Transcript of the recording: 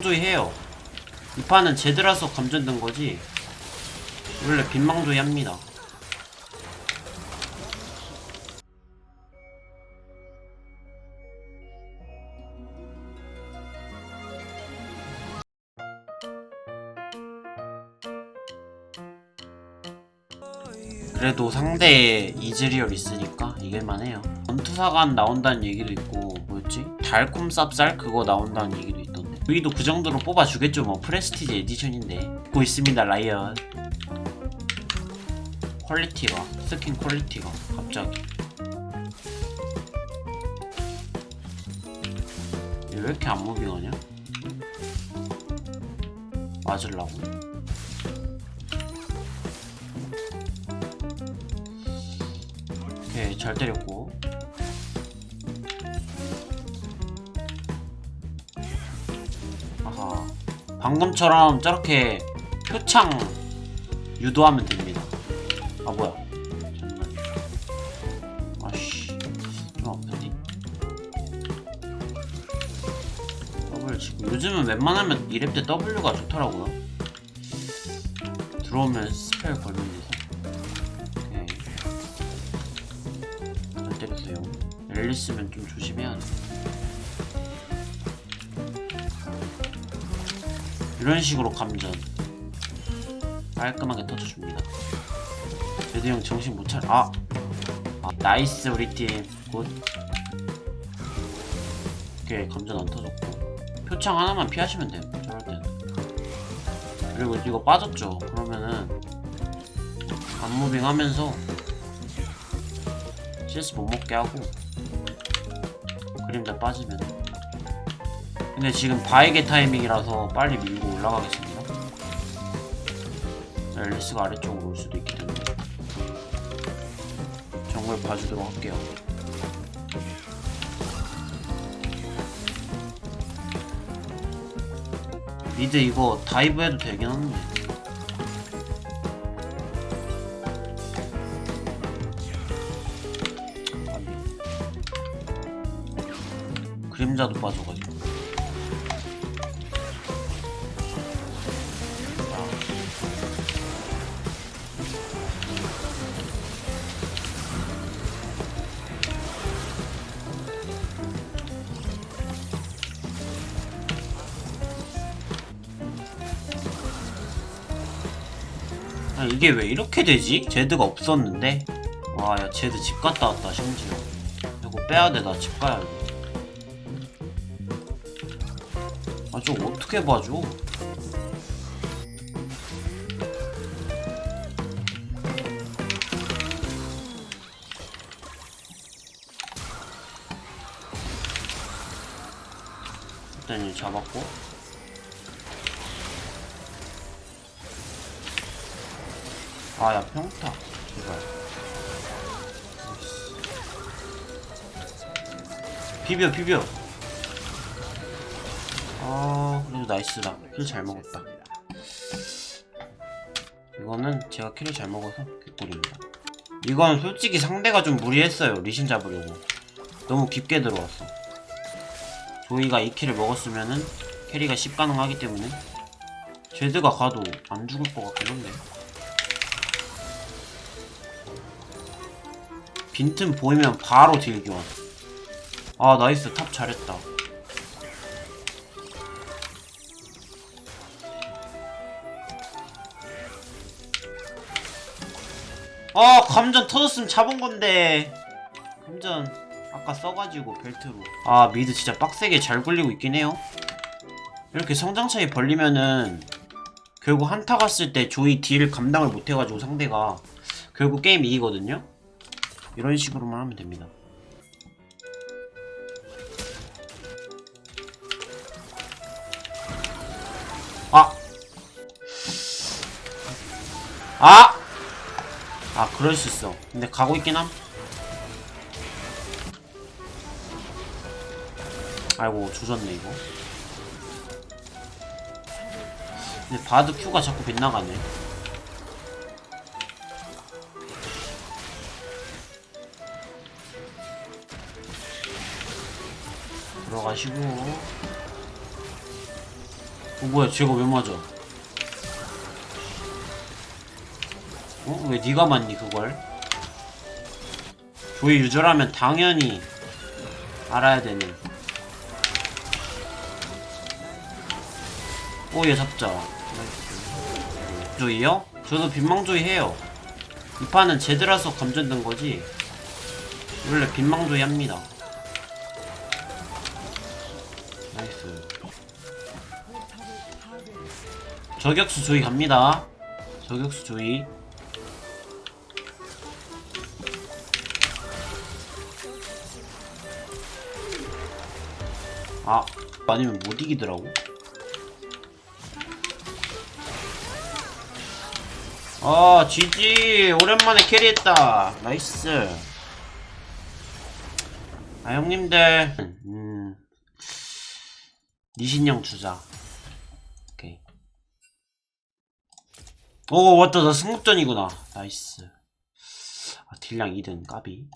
빈망조이 해요. 이 판은 제드라서 감전된 거지. 원래 빈망조이 합니다. 그래도 상대에 이즈리얼 있으니까 이길만 해요. 전투사관 나온다는 얘기도 있고 뭐였지? 달콤 쌉쌀 그거 나온다는 얘기도 있던데 여기도 그 정도로 뽑아주겠죠. 뭐 프레스티지 에디션인데. 듣고 있습니다 라이언. 퀄리티가 스킨 퀄리티가 갑자기. 얘왜 이렇게 안 무빙하냐? 맞으려고? 오케이 잘 때렸고 아하. 방금처럼 저렇게 표창 유도하면 됩니다. 아 뭐야? 잠깐만 아씨 좀 아프지 W 지금 요즘은 웬만하면 2렙 때 W가 좋더라고요. 들어오면 스펠 걸면 돼서 오케이 잘 때렸어요. 앨리스면 좀 조심해야 돼. 이런 식으로 감전 깔끔하게 터져줍니다. 제드 형 정신 못 차려. 아, 아 나이스 우리 팀 굿. 오케이 감전 안 터졌고 표창 하나만 피하시면 돼요. 저럴 때는. 그리고 이거 빠졌죠. 그러면은 안무빙 하면서 CS 못 먹게 하고 그림자 빠지면 근데 지금 바에게 타이밍이라서 빨리 밀고 올라가겠습니다. 앨리스가 아래쪽으로 올 수도 있기 때문에. 정글 봐주도록 할게요. 미드 이거 다이브 해도 되긴 하는데. 그림자도 빠져가지고 아, 이게 왜 이렇게 되지? 제드가 없었는데? 와, 야, 제드 집 갔다 왔다, 심지어. 이거 빼야돼, 나 집 가야 돼. 아, 저 어떻게 봐줘? 일단 이 잡았고. 아, 야, 평타. 제발. 비벼, 비벼. 아, 그래도 나이스다. 킬 잘 먹었다. 이거는 제가 킬을 잘 먹어서 개꿀입니다. 이건 솔직히 상대가 좀 무리했어요. 리신 잡으려고. 너무 깊게 들어왔어. 조이가 이 킬을 먹었으면은 캐리가 10 가능하기 때문에 제드가 가도 안 죽을 것 같긴 한데. 빈틈 보이면 바로 딜 교환. 아, 나이스. 탑 잘했다. 아 감전 터졌으면 잡은 건데 감전 아까 써가지고 벨트로 아 미드 진짜 빡세게 잘 굴리고 있긴 해요 이렇게 성장 차이 벌리면은 결국 한타 갔을 때 조이 딜 감당을 못해가지고 상대가 결국 게임 이기거든요 이런 식으로만 하면 됩니다. 아! 아! 아 그럴 수 있어. 근데 가고 있긴 함? 아이고 조졌네 이거. 근데 바드 큐가 자꾸 빗나가네 들어가시고 어 뭐야 쟤가 왜 맞아 어? 왜 네가 맞니 그걸? 조이 유저라면 당연히 알아야 되는 오얘 잡자. 조이요? 저도 빈망조이 해요 이 판은 제드라서 감전된 거지 원래 빈망조이 합니다 나이스. 저격수 조이 갑니다. 저격수 조이 아 아니면 못 이기더라고. 아 GG 오랜만에 캐리했다. 나이스. 아 형님들. 음 니신형 주자 오 왔다. 나 승급전이구나. 나이스. 아 딜량 2등 까비